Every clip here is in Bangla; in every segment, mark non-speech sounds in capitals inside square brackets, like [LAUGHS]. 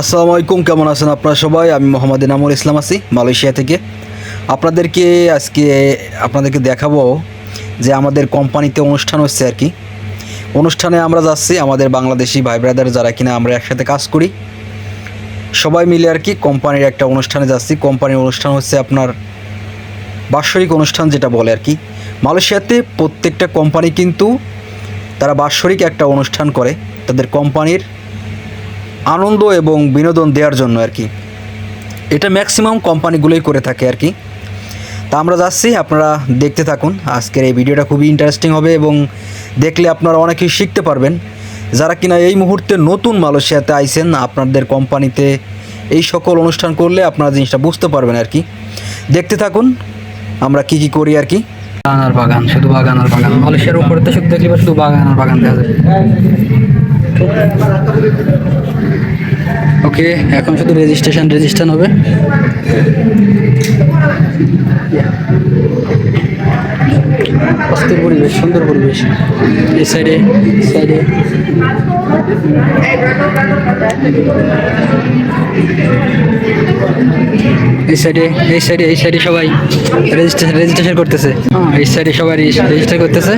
আসসালামু আলাইকুম, কেমন আছেন আপনারা সবাই? আমি মোহাম্মদ ইনামুল ইসলাম আছি, মালয়েশিয়া থেকে। আপনাদেরকে আজকে আপনাদেরকে দেখাবো যে আমাদের কোম্পানিতে অনুষ্ঠান হচ্ছে আর কি। অনুষ্ঠানে আমরা যাচ্ছি, আমাদের বাংলাদেশি ভাই ব্রাদার যারা কিনা আমরা একসাথে কাজ করি। সবাই মিলে আর কি কোম্পানির একটা অনুষ্ঠানে যাচ্ছি। কোম্পানির অনুষ্ঠান হচ্ছে আপনার বাৎসরিক অনুষ্ঠান যেটা বলে আর কি। মালয়েশিয়াতে প্রত্যেকটা কোম্পানি কিন্তু তারা বাৎসরিক একটা অনুষ্ঠান করে। তাদের কোম্পানির আনন্দ এবং বিনোদন দেওয়ার জন্য আর কি। এটা ম্যাক্সিমাম কোম্পানিগুলোই করে থাকে আর কি। তা আমরা যাচ্ছি, আপনারা দেখতে থাকুন। আজকের এই ভিডিওটা খুবই ইন্টারেস্টিং হবে এবং দেখলে আপনারা অনেক কিছু শিখতে পারবেন। যারা কিনা এই মুহূর্তে নতুন মালয়েশিয়াতে আইছেন, আপনাদের কোম্পানিতে এই সকল অনুষ্ঠান করলে আপনারা জিনিসটা বুঝতে পারবেন আর কি। দেখতে থাকুন, আমরা কি কি করি আর কি। বাগান শুধু বাগান আর বাগান। মালয়েশিয়ার উপরে তো শুধু দেখলে শুধু বাগান আর বাগান দেখা যায়। ওকে এখন শুধু রেজিস্ট্রেশন রেজিস্ট্রেশন হবে। অস্থির পরিবেশ, সুন্দর পরিবেশ। এই সাইডে সাইডে এই সাইডে এই সাইডে এই সাইডে সবাই রেজিস্ট্রেশন রেজিস্ট্রেশন করতেছে। এই সাইডে সবাই রেজিস্টার করতেছে।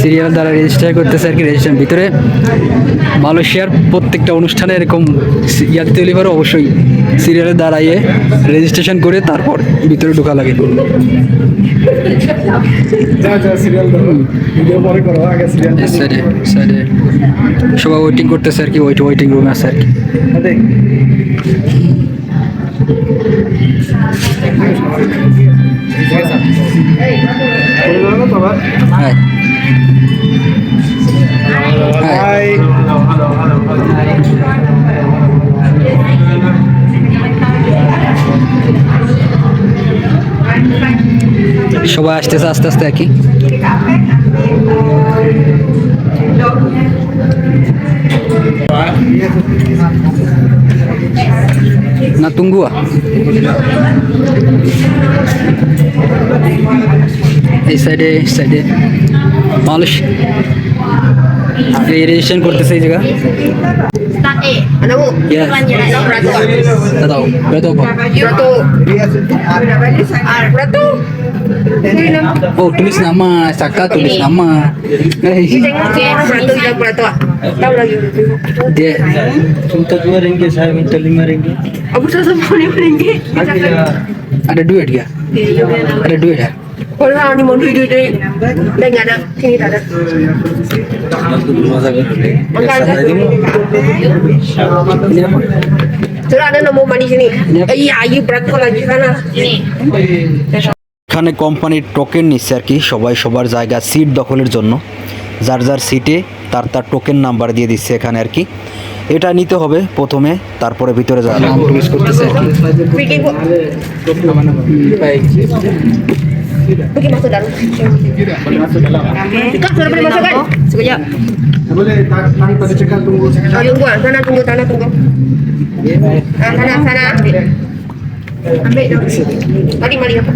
সিরিয়াল দ্বারা রেজিস্টার করতেছে আর কি রেজিস্ট্রেশন ভিতরে। মালয়েশিয়ার প্রত্যেকটা অনুষ্ঠানে এরকম ইয়া দিতে হলে অবশ্যই সিরিয়ালের দাঁড়াইয়ে রেজিস্ট্রেশন করে তারপর ভিতরে ঢোকা লাগে। সিরিয়াল ভিডিও পরে করো আগে সিরিয়াল সাইডে সাইডে সবাই ওয়েটিং করতেছে আর কি ওয়েট ওয়েটিং রুম আছে আর কি। হ্যাঁ সবাই আসতেছে, আস্তে আস্তে আর কি। না, তুঙ্গুয়া। এই সাইডে এই সাইডে মানুষ রেজিস্ট্রেশন করতেছে এই জায়গা। Ya. Tak tahu. Beratuh apa? Beratuh. Oh, tulis nama. Saka tulis nama. Beratuh yang beratuh. Tahu lagi. Minta dua ringgit saya, minta lima ringgit. Apa sahaja boleh ringgit? Ada dua dia. Ada dua dia. এখানে কোম্পানির টোকেন নিচ্ছে আর কি সবাই সবার জায়গা সিট দখলের জন্য। যার যার সিটে তার তার টোকেন নাম্বার দিয়ে দিচ্ছে এখানে আর কি। এটা নিতে হবে প্রথমে তারপরে ভিতরে যাওয়া করতেছে আর কি Pergi masuk dalam. Kak, sudah boleh masuk kan? Sekejap. boleh tanpa dicekal tunggu Oh, tunggu ah. Sana tunggu, sana tunggu. Ah, sana, sana. Ambil dah. Mari, mari apa?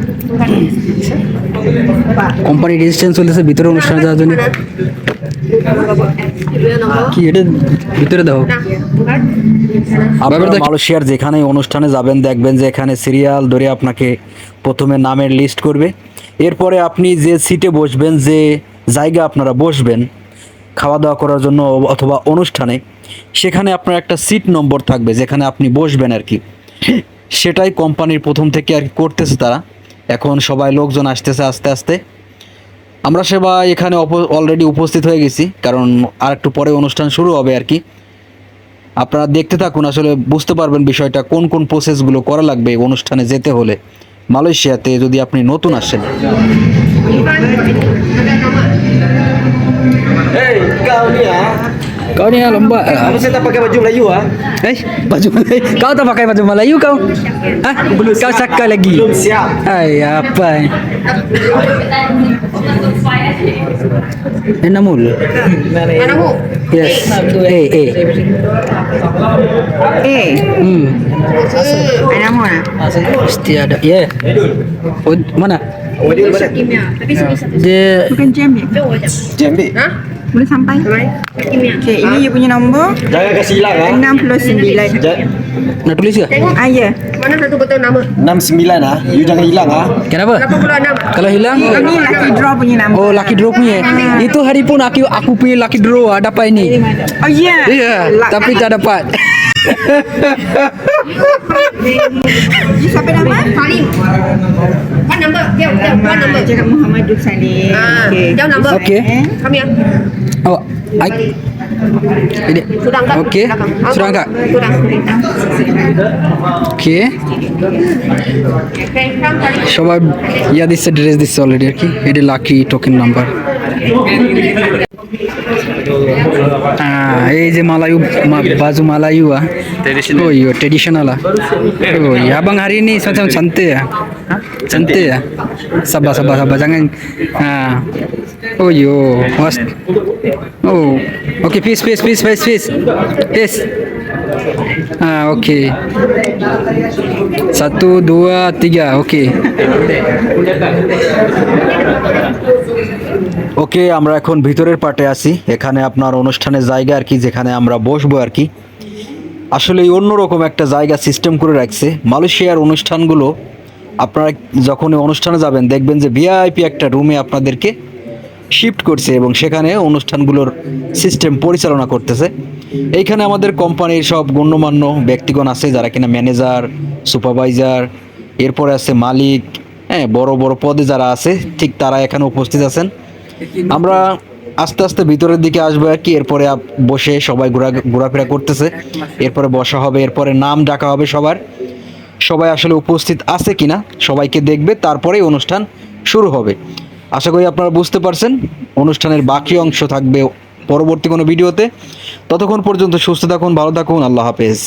Company registration চলতেছে ভিতরে অনুষ্ঠান যাওয়ার জন্য কি এটা ভিতরে দাও আপনারা মালয়েশিয়ার যেখানে অনুষ্ঠানে যাবেন দেখবেন যে এখানে সিরিয়াল ধরে আপনাকে প্রথমে নামের লিস্ট করবে এরপরে আপনি যে সিটে বসবেন, যে জায়গা আপনারা বসবেন খাওয়া দাওয়া করার জন্য অথবা অনুষ্ঠানে, সেখানে আপনার একটা সিট নম্বর থাকবে, যেখানে আপনি বসবেন আর কি। সেটাই কোম্পানির প্রথম থেকে আর কি করতেছে তারা। এখন সবাই লোকজন আসতেছে আস্তে আস্তে। আমরা সেবা এখানে অলরেডি উপস্থিত হয়ে গেছি, কারণ আর একটু পরে অনুষ্ঠান শুরু হবে আর কি। আপনারা দেখতে থাকুন, আসলে বুঝতে পারবেন বিষয়টা, কোন কোন প্রসেসগুলো করা লাগবে অনুষ্ঠানে যেতে হলে। মালয়েশিয়াতে যদি আপনি নতুন আসেন. Kau ni lomba Kamu saya tak pakai baju Melayu ah. eh baju Melayu [LAUGHS] kau tak pakai baju Melayu kau Hah? kau cakap lagi Belum siap. Hai apa Enamul Mana bu? Yes Eh eh Eh. Hmm Mana mu nak? Mesti ada Ya yeah. oh, Mana mana? Tapi sini satu. Dia Bukan jam ya? Jambi. Ha? Boleh sampai? Okey, ini you punya nombor Jangan kasi hilang ah. 69. Ja- Nak tulis ke? Tengok. Ah, ya. Mana satu betul nama? 69 ah. You jangan hilang ah. Kenapa? 86. Kalau hilang? Ini lucky draw punya nama. Oh, lucky draw punya. Itu hari pun aku aku punya lucky draw ah, dapat ini. Oh, ya. Iya, tapi tak dapat. [LAUGHS] You siapa nama? Salim. What number? Dia, dia, what number? Cakap Muhammad Duk Salim. Ah, dia number. Okey. Kami ya. Oh, ai. Ini. Sudah angkat. Okey. Belakang. Sudah angkat. Sudah. Okay Okay, come, Salim. সবাই ইয়া দিচ্ছে ড্রেস দিচ্ছে অলরেডি আর কি এটা lucky token number Ah, eh, ini Malayu, baju Malayu ah. Tradisional. Oh iya, traditional lah. Oh iya, abang hari ini semacam cantik ya. Ah. Cantik ya. Ah. Sabar, sabar, sabar jangan. Ah, oh yo, was. Oh, okay, peace, peace, peace, peace, peace, peace. Ah, okay. Satu, dua, tiga, okay. ওকে, আমরা এখন ভিতরের পার্টে আছি। এখানে আপনার অনুষ্ঠানের জায়গা আর কি, যেখানে আমরা বসবো আর কি। আসলে এই অন্যরকম একটা জায়গা সিস্টেম করে রাখছে। মালয়েশিয়ার অনুষ্ঠানগুলো, আপনারা যখন অনুষ্ঠানে যাবেন, দেখবেন যে ভিআইপি একটা রুমে আপনাদেরকে শিফট করছে এবং সেখানে অনুষ্ঠানগুলোর সিস্টেম পরিচালনা করতেছে। এইখানে আমাদের কোম্পানির সব গণ্যমান্য ব্যক্তিগণ আছে, যারা কিনা ম্যানেজার সুপারভাইজার এরপরে আছে মালিক হ্যাঁ বড় বড় পদে যারা আছে, ঠিক তারা এখানে উপস্থিত আছেন। আমরা আস্তে আস্তে ভিতরের দিকে আসব আর কি এরপরে বসে সবাই ঘোরা ঘোরাফেরা করতেছে। এরপরে বসা হবে, এরপরে নাম ডাকা হবে সবার। সবাই আসলে উপস্থিত আছে কিনা সবাইকে দেখবে, তারপরেই অনুষ্ঠান শুরু হবে। আশা করি আপনারা বুঝতে পারছেন, অনুষ্ঠানের বাকি অংশ থাকবে পরবর্তী কোনো ভিডিওতে। ততক্ষণ পর্যন্ত সুস্থ থাকুন, ভালো থাকুন, আল্লাহ হাফেজ।